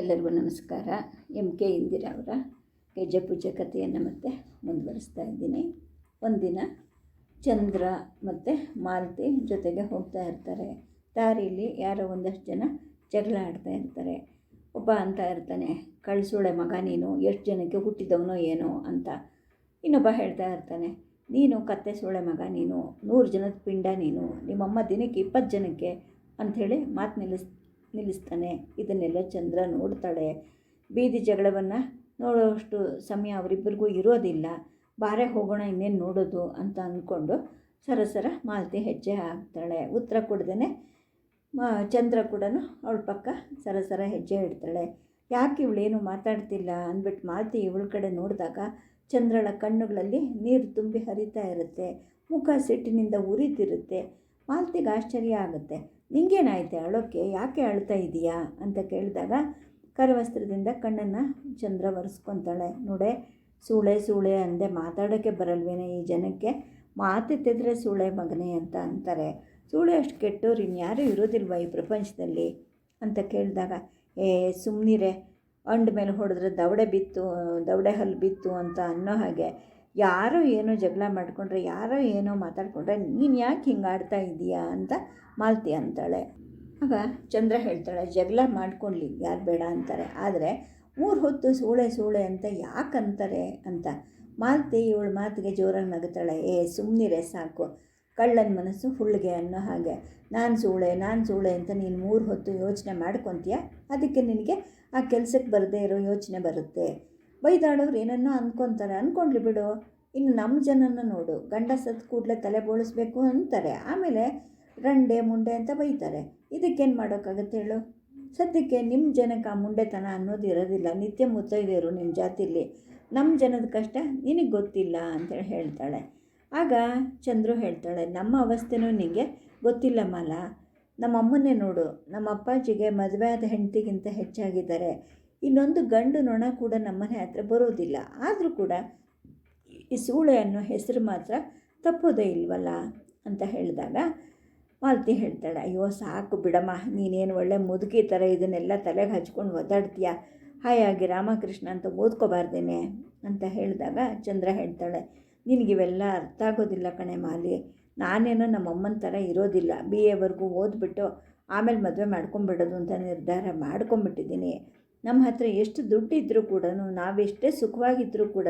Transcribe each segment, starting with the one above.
ಎಲ್ಲರಿಗೂ ನಮಸ್ಕಾರ. M K Indira ಅವರ ಗೆಜ್ಜೆ ಪೂಜೆ ಕಥೆಯನ್ನು ಮತ್ತೆ ಮುಂದುವರಿಸ್ತಾ ಇದ್ದೀನಿ. ಒಂದಿನ ಚಂದ್ರ ಮತ್ತು ಮಾರುತಿ ಜೊತೆಗೆ ಹೋಗ್ತಾ ಇರ್ತಾರೆ. ದಾರಿಲಿ ಯಾರೋ ಒಂದಷ್ಟು ಜನ ಜಗಳ ಆಡ್ತಾ ಇರ್ತಾರೆ. ಒಬ್ಬ ಅಂತ ಇರ್ತಾನೆ, ಕಳಿಸೋಳೆ ಮಗ ನೀನು, ಎಷ್ಟು ಜನಕ್ಕೆ ಹುಟ್ಟಿದವನೋ ಏನೋ ಅಂತ. ಇನ್ನೊಬ್ಬ ಹೇಳ್ತಾ ಇರ್ತಾನೆ, ನೀನು ಕತ್ತೆ ಸೋಳೆ ಮಗ ನೀನು, ನೂರು ಜನದ ಪಿಂಡ ನೀನು, ನಿಮ್ಮಮ್ಮ ದಿನಕ್ಕೆ ಇಪ್ಪತ್ತು ಜನಕ್ಕೆ ಅಂಥೇಳಿ ಮಾತು ನಿಲ್ಲಿಸ್ ನಿಲ್ಲಿಸ್ತಾನೆ. ಇದನ್ನೆಲ್ಲ ಚಂದ್ರ ನೋಡ್ತಾಳೆ. ಬೀದಿ ಜಗಳವನ್ನು ನೋಡೋಷ್ಟು ಸಮಯ ಅವರಿಬ್ಬರಿಗೂ ಇರೋದಿಲ್ಲ. ಬಾರೆ ಹೋಗೋಣ, ಇನ್ನೇನು ನೋಡೋದು ಅಂತ ಅಂದ್ಕೊಂಡು ಸರಸರ ಮಾಲತಿ ಹೆಜ್ಜೆ ಹಾಕ್ತಾಳೆ. ಉತ್ತರ ಕೊಡ್ದೇ ಚಂದ್ರ ಕೂಡ ಅವಳ ಪಕ್ಕ ಸರಸರ ಹೆಜ್ಜೆ ಇಡ್ತಾಳೆ. ಯಾಕೆ ಇವಳೇನು ಮಾತಾಡ್ತಿಲ್ಲ ಅಂದ್ಬಿಟ್ಟು ಮಾಲತಿ ಇವಳ ಕಡೆ ನೋಡಿದಾಗ ಚಂದ್ರಳ ಕಣ್ಣುಗಳಲ್ಲಿ ನೀರು ತುಂಬಿ ಹರಿತಾ ಇರುತ್ತೆ. ಮುಖ ಸಿಟ್ಟಿನಿಂದ ಉರಿತಿರುತ್ತೆ ಮಾಲತಿಗೆ ಆಶ್ಚರ್ಯ ಆಗುತ್ತೆ. ನಿಂಗೇನಾಯ್ತೆ ಅಳೋಕ್ಕೆ ಯಾಕೆ ಅಳ್ತಾ ಇದೀಯಾ? ಅಂತ ಕೇಳಿದಾಗ ಕರವಸ್ತ್ರದಿಂದ ಕಣ್ಣನ್ನು ಚಂದ್ರ ಒರೆಸ್ಕೊತಾಳೆ. ನೋಡೆ, ಸೂಳೆ ಸೂಳೆ ಅಂದೆ ಮಾತಾಡೋಕ್ಕೆ ಬರಲ್ವೇನೆ ಈ ಜನಕ್ಕೆ? ಮಾತೆತ್ತಿದ್ರೆ ಸೂಳೆ ಮಗನೇ ಅಂತ ಅಂತಾರೆ. ಸೂಳೆ ಅಷ್ಟು ಕೆಟ್ಟವ್ರು ಇನ್ಯಾರೂ ಇರೋದಿಲ್ವ ಈ ಪ್ರಪಂಚದಲ್ಲಿ? ಅಂತ ಕೇಳಿದಾಗ, ಏ ಸುಮ್ಮನಿರೆ ಅಂಡ ಮೇಲೆ ಹೊಡೆದ್ರೆ ದವಡೆ ಬಿತ್ತು, ದವಡೆ ಹಲ್ಲು ಬಿತ್ತು ಅಂತ ಅನ್ನೋ ಹಾಗೆ. ಯಾರೋ ಏನೋ ಜಗಳ ಮಾಡಿಕೊಂಡ್ರೆ, ಯಾರೋ ಏನೋ ಮಾತಾಡಿಕೊಂಡ್ರೆ, ನೀನು ಯಾಕೆ ಹಿಂಗೆ ಆಡ್ತಾ ಇದೀಯಾ ಅಂತ ಮಾಲ್ತಿ ಅಂತಾಳೆ. ಆಗ ಚಂದ್ರ ಹೇಳ್ತಾಳೆ, ಜಗಳ ಮಾಡ್ಕೊಳ್ಳಿ ಯಾರು ಬೇಡ ಅಂತಾರೆ. ಆದರೆ ಮೂರು ಹೊತ್ತು ಸೂಳೆ ಸೂಳೆ ಅಂತ ಯಾಕೆ ಅಂತಾರೆ ಅಂತ. ಮಾಲ್ತಿ ಇವಳು ಮಾತಿಗೆ ಜೋರಾಗಿ ನಗುತ್ತಾಳೆ ಏ ಸುಮ್ಮನಿರೆ ಸಾಕು. ಕಳ್ಳನ ಮನಸ್ಸು ಹುಳ್ಳಿಗೆ ಅನ್ನೋ ಹಾಗೆ. ನಾನು ಸೂಳೆ ನಾನು ಸೂಳೆ ಅಂತ ನೀನು ಮೂರು ಹೊತ್ತು ಯೋಚನೆ ಮಾಡ್ಕೊತೀಯ? ಅದಕ್ಕೆ ನಿನಗೆ ಆ ಕೆಲಸಕ್ಕೆ ಬರದೇ ಇರೋ ಯೋಚನೆ ಬರುತ್ತೆ. ಬೈದಾಡೋರು ಏನನ್ನೋ ಅಂದ್ಕೊತಾರೆ ಅಂದ್ಕೊಂಡ್ಲಿ ಬಿಡು, ಇನ್ನು ನಮ್ಮ ಜನನ ನೋಡು. ಗಂಡ ಸತ್ತು ಕೂಡಲೇ ತಲೆ ಬೋಳಿಸ್ಬೇಕು ಅಂತಾರೆ. ಆಮೇಲೆ ರಂಡೆ ಮುಂಡೆ ಅಂತ ಬೈತಾರೆ. ಇದಕ್ಕೇನು ಮಾಡೋಕ್ಕಾಗತ್ತೆ ಹೇಳು? ಸದ್ಯಕ್ಕೆ ನಿಮ್ಮ ಜನಕ್ಕೆ ಆ ಮುಂಡೆತನ ಅನ್ನೋದು ಇರೋದಿಲ್ಲ. ನಿತ್ಯ ಮುತ್ತೈದೆಯರು ನಿಮ್ಮ ಜಾತಿಲಿ. ನಮ್ಮ ಜನದ ಕಷ್ಟ ನಿನಗೆ ಗೊತ್ತಿಲ್ಲ ಅಂತೇಳಿ ಹೇಳ್ತಾಳೆ. ಆಗ ಚಂದ್ರು ಹೇಳ್ತಾಳೆ, ನಮ್ಮ ಅವಸ್ಥೆನೂ ನಿನಗೆ ಗೊತ್ತಿಲ್ಲ ಮಾಲ. ನಮ್ಮ ಅಮ್ಮನ್ನೇ ನೋಡು. ನಮ್ಮ ಅಪ್ಪಾಜಿಗೆ ಮದುವೆ ಆದ ಹೆಂಡತಿಗಿಂತ ಹೆಚ್ಚಾಗಿದ್ದಾರೆ. ಇನ್ನೊಂದು ಗಂಡು ನೊಣ ಕೂಡ ನಮ್ಮನೆ ಹತ್ರ ಬರೋದಿಲ್ಲ. ಆದರೂ ಕೂಡ ಈ ಸೂಳೆ ಅನ್ನೋ ಹೆಸರು ಮಾತ್ರ ತಪ್ಪೋದೇ ಇಲ್ವಲ್ಲ? ಅಂತ ಹೇಳಿದಾಗ, ಮಾಲತಿ ಹೇಳ್ತಾಳೆ, ಅಯ್ಯೋ, ಸಾಕು ಬಿಡಮ್ಮ, ನೀನೇನು ಒಳ್ಳೆ ಮುದುಕಿ ಥರ ಇದನ್ನೆಲ್ಲ ತಲೆಗೆ ಹಚ್ಕೊಂಡು ಒದ್ದಾಡ್ತೀಯ? ಹಾಯಾಗಿ ರಾಮಕೃಷ್ಣ ಅಂತ ಓದ್ಕೋಬಾರ್ದೇನೆ? ಅಂತ ಹೇಳಿದಾಗ ಚಂದ್ರ ಹೇಳ್ತಾಳೆ ನಿನಗಿವೆಲ್ಲ ಅರ್ಥ ಆಗೋದಿಲ್ಲ ಕಣೆ ಮಾಲಿ. ನಾನೇನೋ ನಮ್ಮಮ್ಮನ ಥರ ಇರೋದಿಲ್ಲ. ಬಿ ಎವರೆಗೂ ಓದ್ಬಿಟ್ಟು ಆಮೇಲೆ ಮದುವೆ ಮಾಡ್ಕೊಂಬಿಡೋದು ಅಂತ ನಿರ್ಧಾರ ಮಾಡ್ಕೊಂಬಿಟ್ಟಿದ್ದೀನಿ. ನಮ್ಮ ಹತ್ರ ಎಷ್ಟು ದುಡ್ಡಿದ್ರೂ ಕೂಡ ನಾವೆಷ್ಟೇ ಸುಖವಾಗಿದ್ದರೂ ಕೂಡ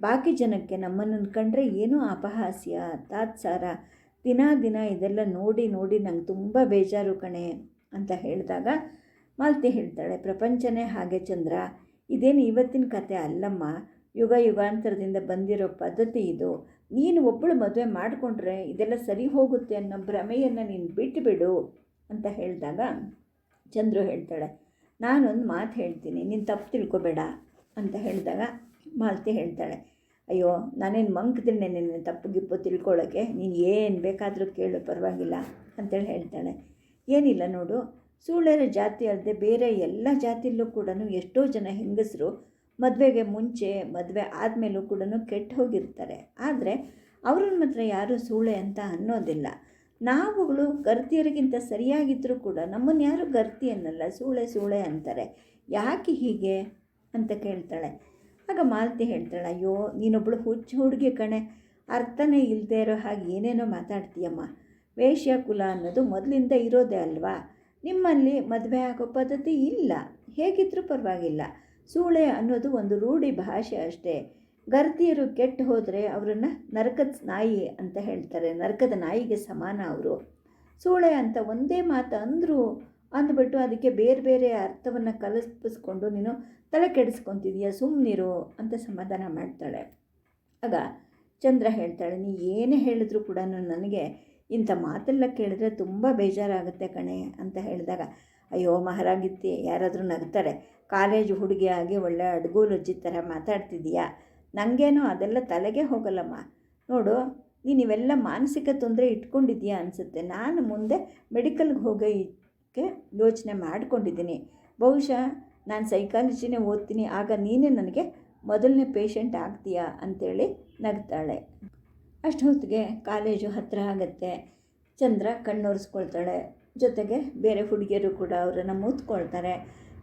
ಬಾಕಿ ಜನಕ್ಕೆ ನಮ್ಮನ್ನು ಕಂಡ್ರೆ ಏನೂ ಅಪಹಾಸ್ಯ, ತಾತ್ಸಾರ, ದಿನ ದಿನ ಇದೆಲ್ಲ ನೋಡಿ ನೋಡಿ ನಂಗೆ ತುಂಬ ಬೇಜಾರು ಕಣೆ ಅಂತ ಹೇಳಿದಾಗ ಮಾಲ್ತಿ ಹೇಳ್ತಾಳೆ, ಪ್ರಪಂಚನೇ ಹಾಗೆ ಚಂದ್ರ, ಇದೇನು ಇವತ್ತಿನ ಕತೆ ಅಲ್ಲಮ್ಮ? ಯುಗ ಯುಗಾಂತರದಿಂದ ಬಂದಿರೋ ಪದ್ಧತಿ ಇದು. ನೀನು ಒಬ್ಬಳು ಮದುವೆ ಮಾಡಿಕೊಂಡ್ರೆ ಇದೆಲ್ಲ ಸರಿ ಹೋಗುತ್ತೆ ಅನ್ನೋ ಭ್ರಮೆಯನ್ನು ನೀನು ಬಿಟ್ಟುಬಿಡು ಅಂತ ಹೇಳಿದಾಗ ಚಂದ್ರು ಹೇಳ್ತಾಳೆ ನಾನೊಂದು ಮಾತು ಹೇಳ್ತೀನಿ, ನೀನು ತಪ್ಪು ತಿಳ್ಕೊಬೇಡ ಅಂತ ಹೇಳಿದಾಗ ಮಾಲತಿ ಹೇಳ್ತಾಳೆ, ಅಯ್ಯೋ, ನಾನೇನು ಮಂಕ್ತೀನಿ ನಿನ್ನ ತಪ್ಪು ಗಿಪ್ಪು ತಿಳ್ಕೊಳ್ಳೋಕ್ಕೆ ನೀನು ಏನು ಬೇಕಾದರೂ ಕೇಳು, ಪರವಾಗಿಲ್ಲ ಅಂತೇಳಿ ಹೇಳ್ತಾಳೆ. ಏನಿಲ್ಲ ನೋಡು ಸೂಳೆರ ಜಾತಿ ಅಲ್ಲದೆ ಬೇರೆ ಎಲ್ಲ ಜಾತಿಯಲ್ಲೂ ಕೂಡ ಎಷ್ಟೋ ಜನ ಹೆಂಗಸರು ಮದುವೆಗೆ ಮುಂಚೆ, ಮದುವೆ ಆದಮೇಲೂ ಕೂಡ ಕೆಟ್ಟು ಹೋಗಿರ್ತಾರೆ. ಆದರೆ ಅವ್ರನ್ನ ಮಾತ್ರ ಯಾರೂ ಸೂಳೆ ಅಂತ ಅನ್ನೋದಿಲ್ಲ. ನಾವುಗಳು ಗರ್ತಿಯರಿಗಿಂತ ಸರಿಯಾಗಿದ್ದರೂ ಕೂಡ ನಮ್ಮನ್ನು ಯಾರು ಗರ್ತಿ ಅನ್ನಲ್ಲ, ಸೂಳೆ ಸೂಳೆ ಅಂತಾರೆ. ಯಾಕೆ ಹೀಗೆ ಅಂತ ಕೇಳ್ತಾಳೆ. ಆಗ ಮಾಲತಿ ಹೇಳ್ತಾಳೆ, ಅಯ್ಯೋ ನೀನೊಬ್ಬಳು ಹುಚ್ಚು ಹುಡುಗಿ ಕಣೆ. ಅರ್ಥನೇ ಇಲ್ಲದೆ ಇರೋ ಹಾಗೆ ಏನೇನೋ ಮಾತಾಡ್ತೀಯಮ್ಮ. ವೇಶ್ಯ ಕುಲ ಅನ್ನೋದು ಮೊದಲಿಂದ ಇರೋದೇ ಅಲ್ವಾ? ನಿಮ್ಮಲ್ಲಿ ಮದುವೆ ಆಗೋ ಪದ್ಧತಿ ಇಲ್ಲ. ಹೇಗಿದ್ರೂ ಪರವಾಗಿಲ್ಲ. ಸೂಳೆ ಅನ್ನೋದು ಒಂದು ರೂಢಿ ಭಾಷೆ ಅಷ್ಟೇ. ಗರ್ತಿಯರು ಕೆಟ್ಟು ಹೋದರೆ ಅವರನ್ನು ನರಕದ ನಾಯಿ ಅಂತ ಹೇಳ್ತಾರೆ. ನರಕದ ನಾಯಿಗೆ ಸಮಾನ ಅವರು. ಸೂಳೆ ಅಂತ ಒಂದೇ ಮಾತು ಅಂದರೂ ಅಂದ್ಬಿಟ್ಟು ಅದಕ್ಕೆ ಬೇರೆ ಬೇರೆ ಅರ್ಥವನ್ನು ಕಲ್ಪಿಸ್ಕೊಂಡು ನೀನು ತಲೆ ಕೆಡಿಸ್ಕೊತಿದೀಯ ಸುಮ್ಮನಿರು ಅಂತ ಸಮಾಧಾನ ಮಾಡ್ತಾಳೆ. ಆಗ ಚಂದ್ರ ಹೇಳ್ತಾಳೆ, ನೀ ಏನೇ ಹೇಳಿದ್ರು ಕೂಡ ನನಗೆ ಇಂಥ ಮಾತೆಲ್ಲ ಕೇಳಿದ್ರೆ ತುಂಬ ಬೇಜಾರಾಗುತ್ತೆ ಕಣೆ ಅಂತ ಹೇಳಿದಾಗ, ಅಯ್ಯೋ ಮಹಾರಾಗಿತ್ತಿ, ಯಾರಾದರೂ ನಗ್ತಾರೆ. ಕಾಲೇಜ್ ಹುಡುಗಿಯಾಗಿ ಒಳ್ಳೆ ಅಡ್ಗೂಲಜ್ಜಿ ಥರ ಮಾತಾಡ್ತಿದ್ದೀಯಾ? ನನಗೇನೋ ಅದೆಲ್ಲ ತಲೆಗೆ ಹೋಗಲ್ಲಮ್ಮ. ನೋಡು, ನೀನು ಇವೆಲ್ಲ ಮಾನಸಿಕ ತೊಂದರೆ ಇಟ್ಕೊಂಡಿದ್ದೀಯಾ ಅನಿಸುತ್ತೆ. ನಾನು ಮುಂದೆ ಮೆಡಿಕಲ್ಗೆ ಹೋಗೋಕ್ಕೆ ಯೋಚನೆ ಮಾಡ್ಕೊಂಡಿದ್ದೀನಿ. ಬಹುಶಃ ನಾನು ಸೈಕಾಲಜಿನೇ ಓದ್ತೀನಿ, ಆಗ ನೀನೇ ನನಗೆ ಮೊದಲನೇ ಪೇಷಂಟ್ ಆಗ್ತೀಯಾ ಅಂಥೇಳಿ ನಗ್ತಾಳೆ. ಅಷ್ಟು ಹೊತ್ತಿಗೆ ಕಾಲೇಜು ಹತ್ತಿರ ಆಗುತ್ತೆ. ಚಂದ್ರ ಕಣ್ಣೊರೆಸ್ಕೊಳ್ತಾಳೆ. ಜೊತೆಗೆ ಬೇರೆ ಹುಡುಗಿಯರು ಕೂಡ ಅವರನ್ನು ಮೂತ್ಕೊಳ್ತಾರೆ.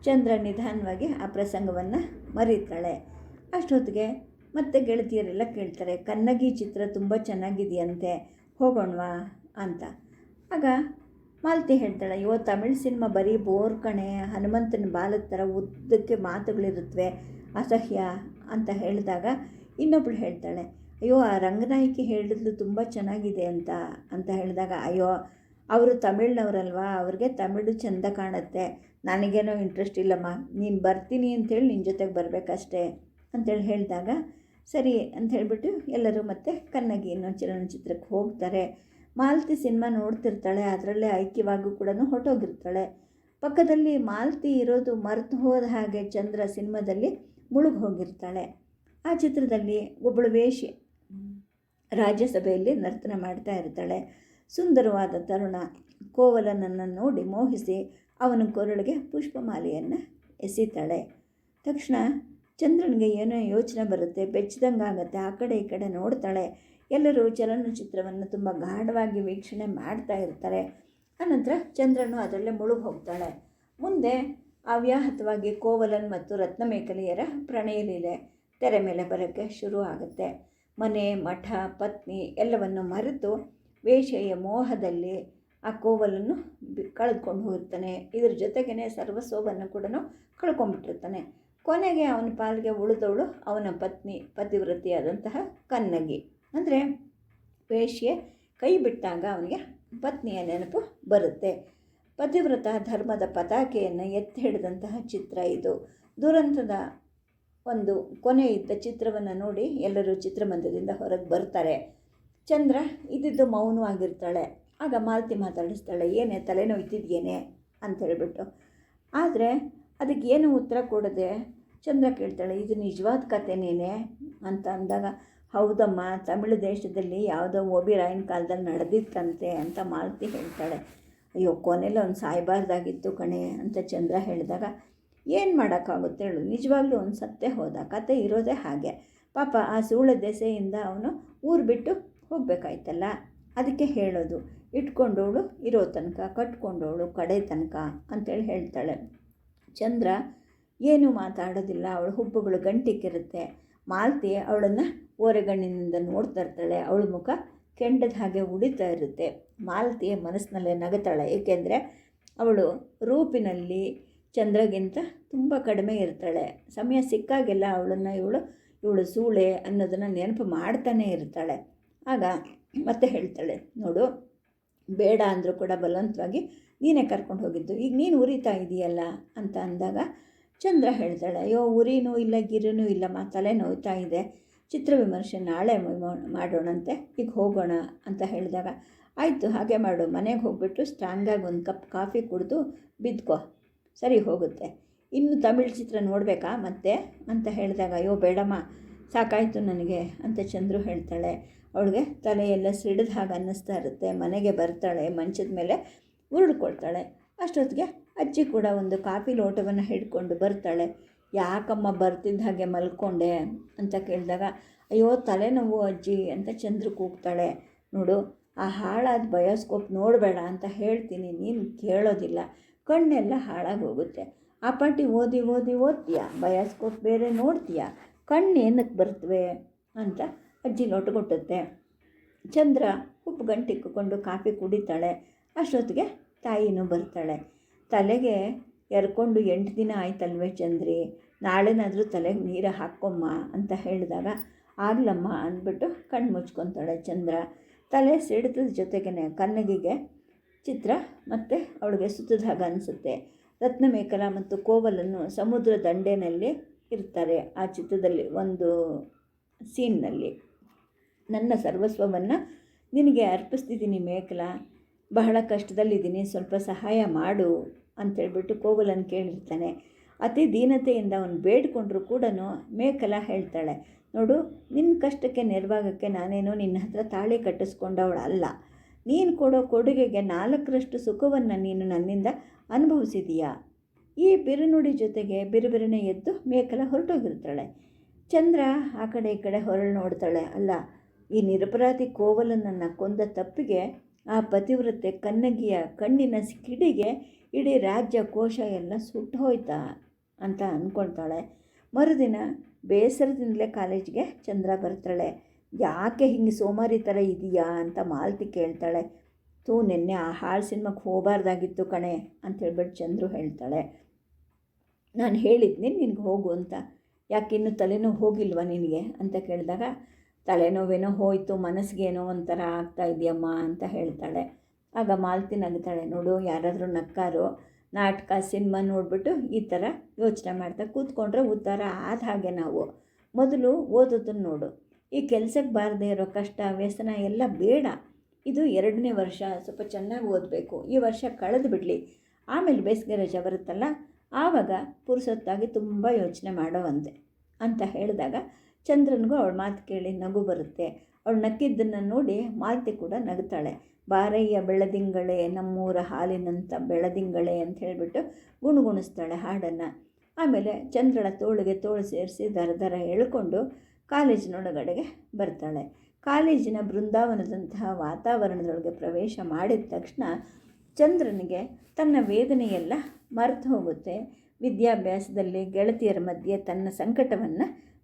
ಚಂದ್ರ ನಿಧಾನವಾಗಿ ಆ ಪ್ರಸಂಗವನ್ನು ಮರೀತಾಳೆ. ಅಷ್ಟೊತ್ತಿಗೆ ಮತ್ತೆ ಗೆಳತಿಯರೆಲ್ಲ ಕೇಳ್ತಾರೆ, ಕನ್ನಗಿ ಚಿತ್ರ ತುಂಬ ಚೆನ್ನಾಗಿದೆಯಂತೆ, ಹೋಗೋಣವಾ? ಅಂತ. ಆಗ ಮಾಲತಿ ಹೇಳ್ತಾಳೆ, ಅಯ್ಯೋ, ತಮಿಳು ಸಿನಿಮಾ ಬರೀ ಬೋರ್ ಕಣೆ, ಹನುಮಂತನ ಬಾಲದ ಥರ ಉದ್ದಕ್ಕೆ ಮಾತುಗಳಿರುತ್ತವೆ ಅಸಹ್ಯ, ಅಂತ ಹೇಳಿದಾಗ ಇನ್ನೊಬ್ಳು ಹೇಳ್ತಾಳೆ, ಅಯ್ಯೋ, ಆ ರಂಗನಾಯಕಿ ಹೇಳಿದ್ಲು ತುಂಬ ಚೆನ್ನಾಗಿದೆ ಅಂತ ಅಂತ ಹೇಳಿದಾಗ, ಅಯ್ಯೋ, ಅವರು ತಮಿಳ್ನವರಲ್ವಾ? ಅವ್ರಿಗೆ ತಮಿಳು ಚೆಂದ ಕಾಣುತ್ತೆ, ನನಗೇನೋ ಇಂಟ್ರೆಸ್ಟ್ ಇಲ್ಲಮ್ಮ, ನೀನು ಬರ್ತೀನಿ ಅಂಥೇಳಿ ನಿನ್ನ ಜೊತೆಗೆ ಬರಬೇಕಷ್ಟೇ, ಅಂತೇಳಿ ಹೇಳಿದಾಗ ಸರಿ ಅಂತ ಹೇಳಿಬಿಟ್ಟು ಎಲ್ಲರೂ ಮತ್ತೆ ಕನ್ನಗಿ ಅನ್ನೋ ಚಲನಚಿತ್ರಕ್ಕೆ ಹೋಗ್ತಾರೆ. ಮಾಲತಿ ಸಿನಿಮಾ ನೋಡ್ತಿರ್ತಾಳೆ, ಅದರಲ್ಲೇ ಐಕ್ಯವಾಗೂ ಕೂಡ ಹೊರಟೋಗಿರ್ತಾಳೆ. ಪಕ್ಕದಲ್ಲಿ ಮಾಲತಿ ಇರೋದು ಮರೆತು ಹೋದ ಹಾಗೆ ಚಂದ್ರ ಸಿನಿಮಾದಲ್ಲಿ ಮುಳುಗಿ ಹೋಗಿರ್ತಾಳೆ. ಆ ಚಿತ್ರದಲ್ಲಿ ಒಬ್ಬಳು ವೇಷಿ ರಾಜ್ಯಸಭೆಯಲ್ಲಿ ನರ್ತನ ಮಾಡ್ತಾ ಇರ್ತಾಳೆ. ಸುಂದರವಾದ ತರುಣ ಕೋವಲನನ್ನು ನೋಡಿ ಮೋಹಿಸಿ ಅವನ ಕೊರಳಿಗೆ ಪುಷ್ಪಮಾಲೆಯನ್ನು ಎಸಿತಾಳೆ. ತಕ್ಷಣ ಚಂದ್ರನಿಗೆ ಏನೋ ಯೋಚನೆ ಬರುತ್ತೆ, ಬೆಚ್ಚದಂಗೆ ಆಗುತ್ತೆ, ಆ ಕಡೆ ಈ ಕಡೆ ನೋಡ್ತಾಳೆ. ಎಲ್ಲರೂ ಚಲನಚಿತ್ರವನ್ನು ತುಂಬ ಗಾಢವಾಗಿ ವೀಕ್ಷಣೆ ಮಾಡ್ತಾ ಇರ್ತಾರೆ. ಆನಂತರ ಚಂದ್ರನು ಅದರಲ್ಲೇ ಮುಳುಗಿ ಹೋಗ್ತಾಳೆ ಮುಂದೆ ಅವ್ಯಾಹತವಾಗಿ ಕೋವಲನ್ ಮತ್ತು ರತ್ನಮೇಖಲೆಯರ ಪ್ರಣಯ ಲೀಲೆ ತೆರೆ ಮೇಲೆ ಬರೋಕ್ಕೆ ಶುರು ಆಗುತ್ತೆ. ಮನೆ, ಮಠ, ಪತ್ನಿ ಎಲ್ಲವನ್ನು ಮರೆತು ವೇಷೆಯ ಮೋಹದಲ್ಲಿ ಆ ಕೋವಲನ್ನು ಕಳೆದುಕೊಂಡು ಹೋಗಿರ್ತಾನೆ ಇದರ ಜೊತೆಗೇ ಸರ್ವಸ್ವವನ್ನು ಕೂಡ ಕಳ್ಕೊಂಡ್ಬಿಟ್ಟಿರ್ತಾನೆ. ಕೊನೆಗೆ ಅವನ ಪಾಲಿಗೆ ಉಳಿದವಳು ಅವನ ಪತ್ನಿ, ಪತಿವ್ರತಿಯಾದಂತಹ ಕನ್ನಗಿ. ಅಂದರೆ ವೇಶ್ಯೆ ಕೈ ಬಿಟ್ಟಾಗ ಅವನಿಗೆ ಪತ್ನಿಯ ನೆನಪು ಬರುತ್ತೆ. ಪತಿವ್ರತ ಧರ್ಮದ ಪತಾಕೆಯನ್ನು ಎತ್ತಿ ಹಿಡಿದಂತಹ ಚಿತ್ರ ಇದು. ದುರಂತದ ಒಂದು ಕೊನೆ ಇದ್ದ ಚಿತ್ರವನ್ನು ನೋಡಿ ಎಲ್ಲರೂ ಚಿತ್ರಮಂದಿರದಿಂದ ಹೊರಗೆ ಬರ್ತಾರೆ. ಚಂದ್ರ ಇದ್ದಿದ್ದು ಮೌನವಾಗಿರ್ತಾಳೆ ಆಗ ಮಾಲತಿ ಮಾತಾಡಿಸ್ತಾಳೆ, ಏನೇ ತಲೆನೋಯ್ತಿದ್ಯೇನೆ? ಅಂತ ಹೇಳಿಬಿಟ್ಟು. ಆದರೆ ಅದಕ್ಕೆ ಏನು ಉತ್ತರ ಕೊಡದೆ ಚಂದ್ರ ಕೇಳ್ತಾಳೆ, ಇದು ನಿಜವಾದ ಕಥೆನೇನೆ ಅಂತ ಅಂದಾಗ, ಹೌದಮ್ಮ, ತಮಿಳು ದೇಶದಲ್ಲಿ ಯಾವುದೋ ಓಬಿರಾಯನ ಕಾಲದಲ್ಲಿ ನಡೆದಿತ್ತಂತೆ ಅಂತ ಮಾಲತಿ ಹೇಳ್ತಾಳೆ. ಅಯ್ಯೋ ಕೊನೆಯಲ್ಲಿ ಅವ್ನು ಸಾಯಬಾರ್ದಾಗಿತ್ತು ಕಣೆ ಅಂತ ಚಂದ್ರ ಹೇಳಿದಾಗ, ಏನು ಮಾಡೋಕ್ಕಾಗುತ್ತೆ ಹೇಳು, ನಿಜವಾಗ್ಲೂ ಒಂದು ಸತ್ತೇ ಹೋದ, ಕತೆ ಇರೋದೇ ಹಾಗೆ. ಪಾಪ ಆ ಸೂಳ ದೆಸೆಯಿಂದ ಅವನು ಊರು ಬಿಟ್ಟು ಹೋಗಬೇಕಾಯ್ತಲ್ಲ, ಅದಕ್ಕೆ ಹೇಳೋದು ಇಟ್ಕೊಂಡವಳು ಇರೋ ತನಕ ಕಟ್ಕೊಂಡವಳು ಕಡೆ ತನಕ ಅಂತೇಳಿ ಹೇಳ್ತಾಳೆ. ಚಂದ್ರ ಏನೂ ಮಾತಾಡೋದಿಲ್ಲ. ಅವಳ ಹುಬ್ಬುಗಳು ಗಂಟಿಕ್ಕಿರುತ್ತೆ. ಮಾಲ್ತಿ ಅವಳನ್ನು ಓರೆಗಣ್ಣಿನಿಂದ ನೋಡ್ತಾ ಇರ್ತಾಳೆ. ಅವಳ ಮುಖ ಕೆಂಡದ ಹಾಗೆ ಉಡಿತಾ ಇರುತ್ತೆ. ಮಾಲತಿಯ ಮನಸ್ಸಿನಲ್ಲೇ ನಗತಾಳೆ ಏಕೆಂದರೆ ಅವಳು ರೂಪಿನಲ್ಲಿ ಚಂದ್ರಗಿಂತ ತುಂಬ ಕಡಿಮೆ ಇರ್ತಾಳೆ. ಸಮಯ ಸಿಕ್ಕಾಗೆಲ್ಲ ಅವಳನ್ನು ಇವಳು ಇವಳು ಸೂಳೆ ಅನ್ನೋದನ್ನು ನೆನಪು ಮಾಡ್ತಾನೆ ಇರ್ತಾಳೆ. ಆಗ ಮತ್ತೆ ಹೇಳ್ತಾಳೆ, ನೋಡು, ಬೇಡ ಅಂದರೂ ಕೂಡ ಬಲವಂತವಾಗಿ ನೀನೇ ಕರ್ಕೊಂಡು ಹೋಗಿದ್ದು. ಈಗ ನೀನು ಉರಿತಾ ಇದೆಯಲ್ಲ? ಅಂತ ಅಂದಾಗ ಚಂದ್ರ ಹೇಳ್ತಾಳೆ, ಅಯ್ಯೋ, ಉರಿನೂ ಇಲ್ಲ, ಗಿರಿನೂ ಇಲ್ಲಮ್ಮ ತಲೆ ನೋಯ್ತಾ ಇದೆ. ಚಿತ್ರ ವಿಮರ್ಶೆ ನಾಳೆ ಮಾಡೋಣಂತೆ, ಈಗ ಹೋಗೋಣ, ಅಂತ ಹೇಳಿದಾಗ, ಆಯಿತು, ಹಾಗೆ ಮಾಡು, ಮನೆಗೆ ಹೋಗ್ಬಿಟ್ಟು ಸ್ಟ್ರಾಂಗಾಗಿ ಒಂದು ಕಪ್ ಕಾಫಿ ಕುಡಿದು ಬಿದ್ಕೋ, ಸರಿ ಹೋಗುತ್ತೆ. ಇನ್ನು ತಮಿಳು ಚಿತ್ರ ನೋಡಬೇಕಾ ಮತ್ತೆ? ಅಂತ ಹೇಳಿದಾಗ, ಅಯ್ಯೋ, ಬೇಡಮ್ಮ, ಸಾಕಾಯಿತು ನನಗೆ, ಅಂತ ಚಂದ್ರು ಹೇಳ್ತಾಳೆ. ಅವಳಿಗೆ ತಲೆಯೆಲ್ಲ ಸಿಡಿದ ಹಾಗೆ ಅನ್ನಿಸ್ತಾ ಇರುತ್ತೆ, ಮನೆಗೆ ಬರ್ತಾಳೆ, ಮಂಚದ ಮೇಲೆ ಉರುಳ್ಕೊಳ್ತಾಳೆ. ಅಷ್ಟೊತ್ತಿಗೆ ಅಜ್ಜಿ ಕೂಡ ಒಂದು ಕಾಫಿ ಲೋಟವನ್ನು ಹಿಡ್ಕೊಂಡು ಬರ್ತಾಳೆ. ಯಾಕಮ್ಮ ಬರ್ತಿದ್ದ ಹಾಗೆ ಮಲ್ಕೊಂಡೆ ಅಂತ ಕೇಳಿದಾಗ, ಅಯ್ಯೋ, ತಲೆನೋವು ಅಜ್ಜಿ ಅಂತ ಚಂದ್ರು ಕೂಗ್ತಾಳೆ. ನೋಡು, ಆ ಹಾಳಾದ ಬಯೋಸ್ಕೋಪ್ ನೋಡಬೇಡ ಅಂತ ಹೇಳ್ತೀನಿ, ನೀನು ಕೇಳೋದಿಲ್ಲ. ಕಣ್ಣೆಲ್ಲ ಹಾಳಾಗಿ ಹೋಗುತ್ತೆ ಆ ಪಾಟಿ ಓದಿ ಓದಿ, ಓದ್ತೀಯಾ? ಬಯೋಸ್ಕೋಪ್ ಬೇರೆ ನೋಡ್ತೀಯ? ಕಣ್ಣು ಏನಕ್ಕೆ ಬರ್ತವೆ? ಅಂತ ಅಜ್ಜಿ ಲೊಟ್ಕೊಟ್ಟುತ್ತೆ ಚಂದ್ರ ಉಪ್ಪು ಗಂಟಿಕ್ಕೊಂಡು ಕಾಫಿ ಕುಡಿತಾಳೆ. ಅಷ್ಟೊತ್ತಿಗೆ ತಾಯಿನೂ ಬರ್ತಾಳೆ. ತಲೆಗೆ ಎರ್ಕೊಂಡು ಎಂಟು ದಿನ ಆಯ್ತಲ್ವೇ ಚಂದ್ರಿ? ನಾಳೆನಾದರೂ ತಲೆಗೆ ನೀರು ಹಾಕ್ಕೊಮ್ಮ ಅಂತ ಹೇಳಿದಾಗ, ಆಗ್ಲಮ್ಮ ಅಂದ್ಬಿಟ್ಟು ಕಣ್ಣು ಮುಚ್ಕೊತಾಳೆ ಚಂದ್ರ. ತಲೆ ಸಿಡಿತದ ಜೊತೆಗೇ ಕನ್ನಗಿಗೆ ಚಿತ್ರ ಮತ್ತು ಅವಳಿಗೆ ಸುತ್ತದ ಹಾಗೆ ಅನಿಸುತ್ತೆ. ರತ್ನಮೇಖಲ ಮತ್ತು ಕೋವಲನ್ನು ಸಮುದ್ರ ದಂಡೆನಲ್ಲಿ ಇರ್ತಾರೆ ಆ ಚಿತ್ರದಲ್ಲಿ, ಒಂದು ಸೀನ್ನಲ್ಲಿ. ನನ್ನ ಸರ್ವಸ್ವವನ್ನು ನಿನಗೆ ಅರ್ಪಿಸ್ತಿದ್ದೀನಿ ಮೇಕಲ. ಬಹಳ ಕಷ್ಟದಲ್ಲಿದ್ದೀನಿ, ಸ್ವಲ್ಪ ಸಹಾಯ ಮಾಡು. ಅಂತೇಳ್ಬಿಟ್ಟು ಕೋವಲನ್ ಕೇಳಿರ್ತಾನೆ. ಅತಿ ದೀನತೆಯಿಂದ ಅವನು ಬೇಡ್ಕೊಂಡ್ರು ಕೂಡ ಮೇಕಲ ಹೇಳ್ತಾಳೆ, ನೋಡು ನಿನ್ನ ಕಷ್ಟಕ್ಕೆ ನೆರವಾಗಕ್ಕೆ ನಾನೇನು ನಿನ್ನ ಹತ್ರ ತಾಳಿ ಕಟ್ಟಿಸ್ಕೊಂಡವಳು ಅಲ್ಲ. ನೀನು ಕೊಡೋ ಕೊಡುಗೆಗೆ ನಾಲ್ಕರಷ್ಟು ಸುಖವನ್ನು ನೀನು ನನ್ನಿಂದ ಅನುಭವಿಸಿದೀಯಾ. ಈ ಬಿರುನುಡಿ ಜೊತೆಗೆ ಬಿರುಬಿರುನೆ ಎದ್ದು ಮೇಕಲ ಹೊರಟೋಗಿರ್ತಾಳೆ. ಚಂದ್ರ ಆ ಕಡೆ ಈ ಕಡೆ ಹೊರಳು ನೋಡ್ತಾಳೆ, ಅಲ್ಲ, ಈ ನಿರಪರಾಧಿ ಕೋವಲನನ್ನು ಕೊಂದ ತಪ್ಪಿಗೆ ಆ ಪತಿವ್ರತೆ ಕನ್ನಗಿಯ ಕಣ್ಣಿನ ಕಿಡಿಗೆ ಇಡೀ ರಾಜ್ಯ ಕೋಶ ಎಲ್ಲ ಸುಟ್ಟು ಹೋಯ್ತಾ ಅಂತ ಅಂದ್ಕೊಳ್ತಾಳೆ ಮರುದಿನ ಬೇಸರದಿಂದಲೇ ಕಾಲೇಜ್ಗೆ ಚಂದ್ರ ಬರ್ತಾಳೆ. ಯಾಕೆ ಹಿಂಗೆ ಸೋಮಾರಿ ಥರ ಇದೆಯಾ? ಅಂತ ಮಾಲತಿ ಕೇಳ್ತಾಳೆ. ತೂ ನಿನ್ನೆ ಆ ಹಾಳು ಸಿನಿಮಾಕ್ಕೆ ಹೋಗಬಾರ್ದಾಗಿತ್ತು ಕಣೆ ಅಂತ ಹೇಳ್ಬಿಟ್ಟು ಚಂದ್ರು ಹೇಳ್ತಾಳೆ. ನಾನು ಹೇಳಿದ್ನಿ ನಿನಗೆ ಹೋಗು ಅಂತ. ಯಾಕೆ ಇನ್ನೂ ತಲೆನೋವು ಹೋಗಿಲ್ವಾ ನಿನಗೆ? ಅಂತ ಕೇಳಿದಾಗ ತಲೆನೋವೇನೋ ಹೋಯಿತು ಮನಸ್ಸಿಗೇನೋ ಒಂಥರ ಆಗ್ತಾ ಇದೆಯಮ್ಮ ಅಂತ ಹೇಳ್ತಾಳೆ. ಆಗ ಮಾಲತಿ ನಗ್ತಾಳೆ, ನೋಡು, ಯಾರಾದರೂ ನಕ್ಕಾರೋ, ನಾಟಕ, ಸಿನಿಮಾ ನೋಡಿಬಿಟ್ಟು ಈ ಥರ ಯೋಚನೆ ಮಾಡ್ತಾ ಕೂತ್ಕೊಂಡ್ರೆ ಉತ್ತರ ಆದ ಹಾಗೆ ನಾವು. ಮೊದಲು ಓದೋದನ್ನು ನೋಡು. ಈ ಕೆಲಸಕ್ಕೆ ಬಾರದೇ ಇರೋ ಕಷ್ಟ, ವ್ಯಸನ ಎಲ್ಲ ಬೇಡ. ಇದು ಎರಡನೇ ವರ್ಷ, ಸ್ವಲ್ಪ ಚೆನ್ನಾಗಿ ಓದಬೇಕು. ಈ ವರ್ಷ ಕಳೆದು ಬಿಡಲಿ. ಆಮೇಲೆ ಬೇಸಿಗೆ ರಜೆ ಬರುತ್ತಲ್ಲ, ಆವಾಗ ಪುರುಸೊತ್ತಾಗಿ ತುಂಬ ಯೋಚನೆ ಮಾಡೋವಂತೆ ಅಂತ ಹೇಳಿದಾಗ ಚಂದ್ರನಿಗೂ ಅವಳ ಮಾತು ಕೇಳಿ ನಗು ಬರುತ್ತೆ. ಅವಳು ನಕ್ಕಿದ್ದನ್ನು ನೋಡಿ ಮಾಲತಿ ಕೂಡ ನಗ್ತಾಳೆ. ಬಾರಯ್ಯ, ಬೆಳದಿಂಗಳೇ, ನಮ್ಮೂರ ಹಾಲಿನಂಥ ಬೆಳದಿಂಗಳೇ ಅಂತ ಹೇಳಿಬಿಟ್ಟು ಗುಣಗುಣಿಸ್ತಾಳೆ ಹಾಡನ್ನು. ಆಮೇಲೆ ಚಂದ್ರಳ ತೋಳಿಗೆ ತೋಳು ಸೇರಿಸಿ ದರ ದರ ಎಳ್ಕೊಂಡು ಕಾಲೇಜಿನೊಳಗಡೆಗೆ ಬರ್ತಾಳೆ. ಕಾಲೇಜಿನ ಬೃಂದಾವನದಂತಹ ವಾತಾವರಣದೊಳಗೆ ಪ್ರವೇಶ ಮಾಡಿದ ತಕ್ಷಣ ಚಂದ್ರನಿಗೆ ತನ್ನ ವೇದನೆಯೆಲ್ಲ ಮರೆತು ಹೋಗುತ್ತೆ. ವಿದ್ಯಾಭ್ಯಾಸದಲ್ಲಿ ಗೆಳತಿಯರ ಮಧ್ಯೆ ತನ್ನ ಸಂಕಟವನ್ನು